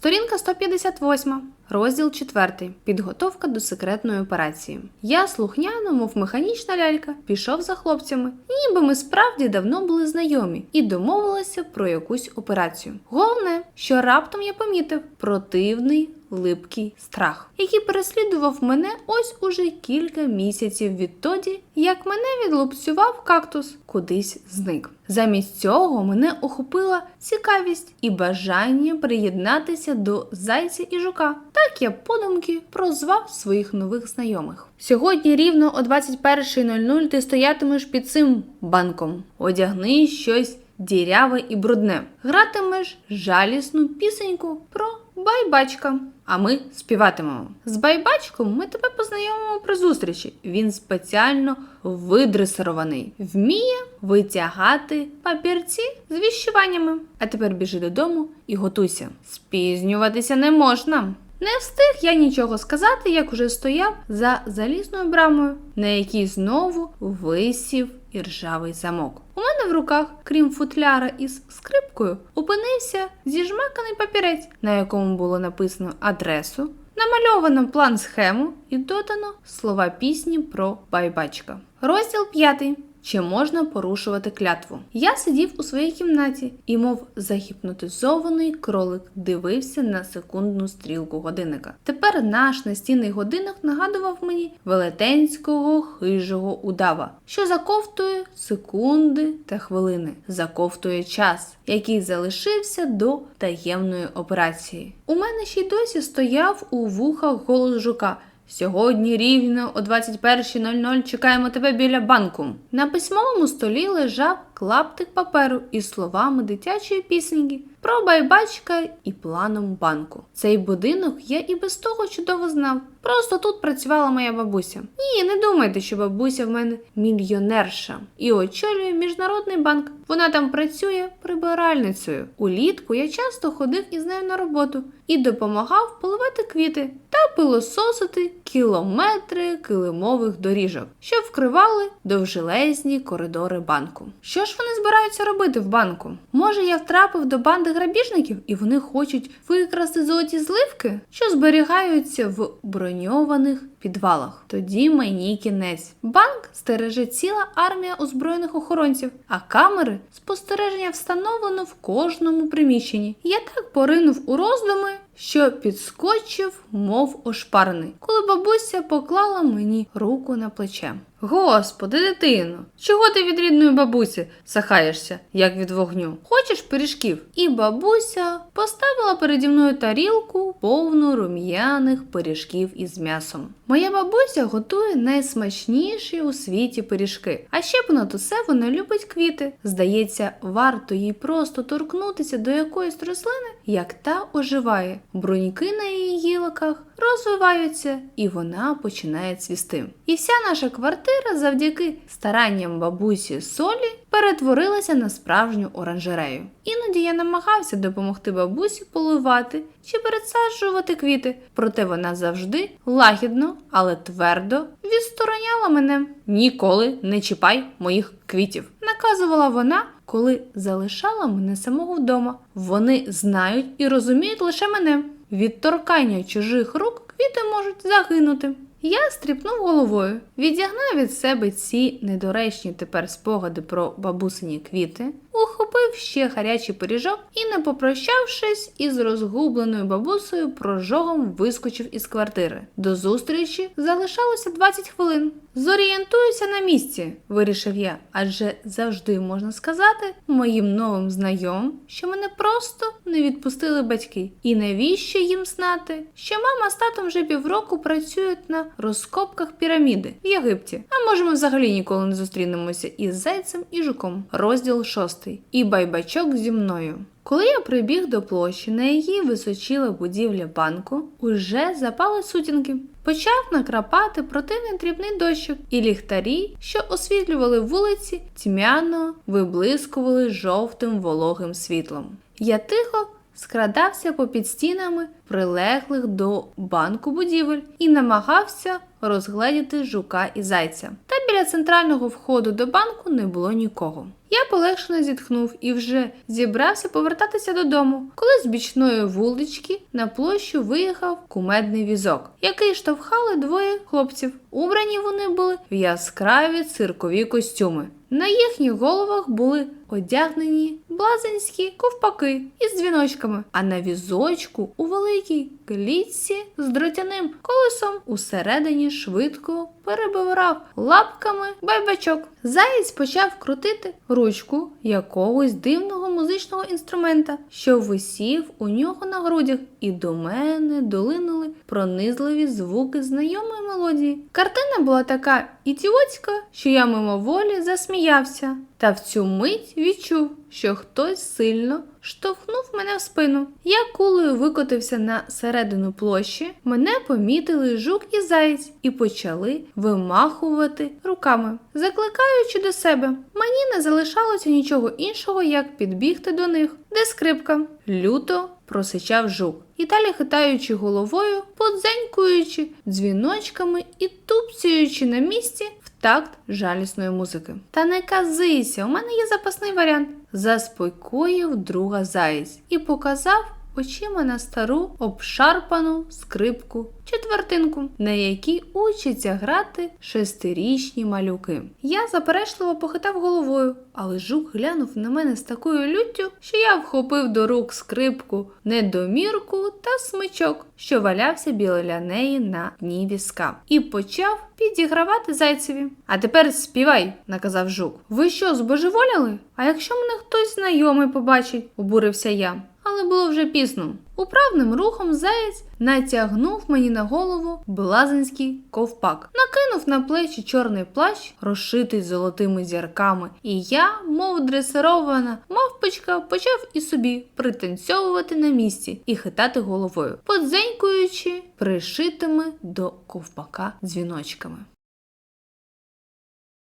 Сторінка 158, розділ 4. Підготовка до секретної операції. Я слухняно, мов механічна лялька, пішов за хлопцями, ніби ми справді давно були знайомі і домовилися про якусь операцію. Головне, що раптом я помітив противний липкий страх, який переслідував мене ось уже кілька місяців відтоді, як мене відлупцював кактус, кудись зник. Замість цього мене охопила цікавість і бажання приєднатися до зайця і жука. Так я подумки прозвав своїх нових знайомих. Сьогодні рівно о 21.00 ти стоятимеш під цим банком. Одягни щось діряве і брудне. Гратимеш жалісну пісеньку про байбачка. А ми співатимемо. З байбачком ми тебе познайомимо при зустрічі. Він спеціально видресирований, вміє витягати папірці з віщуваннями. А тепер біжи додому і готуйся. Спізнюватися не можна. Не встиг я нічого сказати, як уже стояв за залізною брамою, на якій знову висів іржавий замок. У мене в руках, крім футляра із скрипкою, опинився зіжмаканий папірець, на якому було написано адресу, намальовано план схему і додано слова пісні про байбачка. Розділ 5. Чи можна порушувати клятву? Я сидів у своїй кімнаті і, мов загіпнотизований кролик, дивився на секундну стрілку годинника. Тепер наш настінний годинник нагадував мені велетенського хижого удава, що заковтує секунди та хвилини, заковтує час, який залишився до таємної операції. У мене ще й досі стояв у вухах голос жука. Сьогодні рівно о 21.00 чекаємо тебе біля банку. На письмовому столі лежав клаптик паперу із словами дитячої пісеньки про байбачка і планом банку. Цей будинок я і без того чудово знав. Просто тут працювала моя бабуся. Ні, не думайте, що бабуся в мене мільйонерша і очолює міжнародний банк. Вона там працює прибиральницею. Улітку я часто ходив із нею на роботу і допомагав поливати квіти та пилососити кілометри килимових доріжок, що вкривали довжелезні коридори банку. Що ж вони збираються робити в банку? Може, я втрапив до банди грабіжників і вони хочуть викрасти золоті зливки, що зберігаються в броньованих підвалах. Тоді мені кінець. Банк стереже ціла армія озброєних охоронців, а камери спостереження встановлено в кожному приміщенні. Я так поринув у роздуми, що підскочив, мов ошпарений, коли бабуся поклала мені руку на плече. Господи, дитино, чого ти від рідної бабусі сахаєшся, як від вогню? Хочеш пиріжків? І бабуся поставила переді мною тарілку повну рум'яних пиріжків із м'ясом. Моя бабуся готує найсмачніші у світі пиріжки, а ще понад усе вона любить квіти. Здається, варто їй просто торкнутися до якоїсь рослини, як та оживає. Бруньки на її гілках розвиваються, і вона починає цвісти. І вся наша квартира завдяки старанням бабусі Солі перетворилася на справжню оранжерею. Іноді я намагався допомогти бабусі поливати чи пересаджувати квіти, проте вона завжди лагідно, але твердо відстороняла мене. Ніколи не чіпай моїх квітів, наказувала вона. Коли залишала мене самого вдома, вони знають і розуміють лише мене. Від торкання чужих рук квіти можуть загинути. Я стріпнув головою, відягнав від себе ці недоречні тепер спогади про бабусині квіти, ухопив ще гарячий пиріжок і, не попрощавшись із розгубленою бабусею, прожогом вискочив із квартири. До зустрічі залишалося 20 хвилин. Зорієнтуюся на місці, вирішив я, адже завжди можна сказати моїм новим знайомим, що мене просто не відпустили батьки. І навіщо їм знати, що мама з татом вже півроку працюють на розкопках піраміди в Єгипті. А може, ми взагалі ніколи не зустрінемося із зайцем і жуком. Розділ шостий. І байбачок зі мною. Коли я прибіг до площі, на її височіла будівля банку, уже запали сутінки. Почав накрапати противний дрібний дощок, і ліхтарі, що освітлювали вулиці, тьмяно виблискували жовтим вологим світлом. Я тихо скрадався попід стінами прилеглих до банку будівель і намагався розгледіти жука і зайця. Та біля центрального входу до банку не було нікого. Я полегшено зітхнув і вже зібрався повертатися додому, коли з бічної вулички на площу виїхав кумедний візок, який штовхали двоє хлопців. Убрані вони були в яскраві циркові костюми. На їхніх головах були одягнені блазенські ковпаки із дзвіночками, а на візочку у великій клітці з дротяним колесом усередині швидко перебирав лапками байбачок. Заєць почав крутити ручку якогось дивного музичного інструмента, що висів у нього на грудях, і до мене долинули пронизливі звуки знайомої мелодії. Картина була така ідіотська, що я мимоволі засміявся, та в цю мить відчув, що хтось сильно штовхнув мене в спину. Я кулею викотився на середину площі, мене помітили жук і заєць і почали вимахувати руками, закликаючи до себе. Мені не залишалося нічого іншого, як підбігти до них. Де скрипка? Люто просичав жук. І далі хитаючи головою, подзенькуючи дзвіночками і тупцюючи на місці такт жалісної музики. Та не казися, у мене є запасний варіант. Заспокоїв друга заєць і показав очима на стару обшарпану скрипку четвертинку, на якій учаться грати шестирічні малюки. Я заперечливо похитав головою, але жук глянув на мене з такою люттю, що я вхопив до рук скрипку, недомірку та смичок, що валявся біля неї на дні візка, і почав підігравати зайцеві. А тепер співай, наказав жук. Ви що, збожеволіли? А якщо мене хтось знайомий побачить, обурився я. Але було вже пізно. Управним рухом заєць натягнув мені на голову блазенський ковпак, накинув на плечі чорний плащ, розшитий золотими зірками, і я, мов дресирована мавпочка, почав і собі пританцьовувати на місці і хитати головою, подзенькуючи пришитими до ковпака дзвіночками.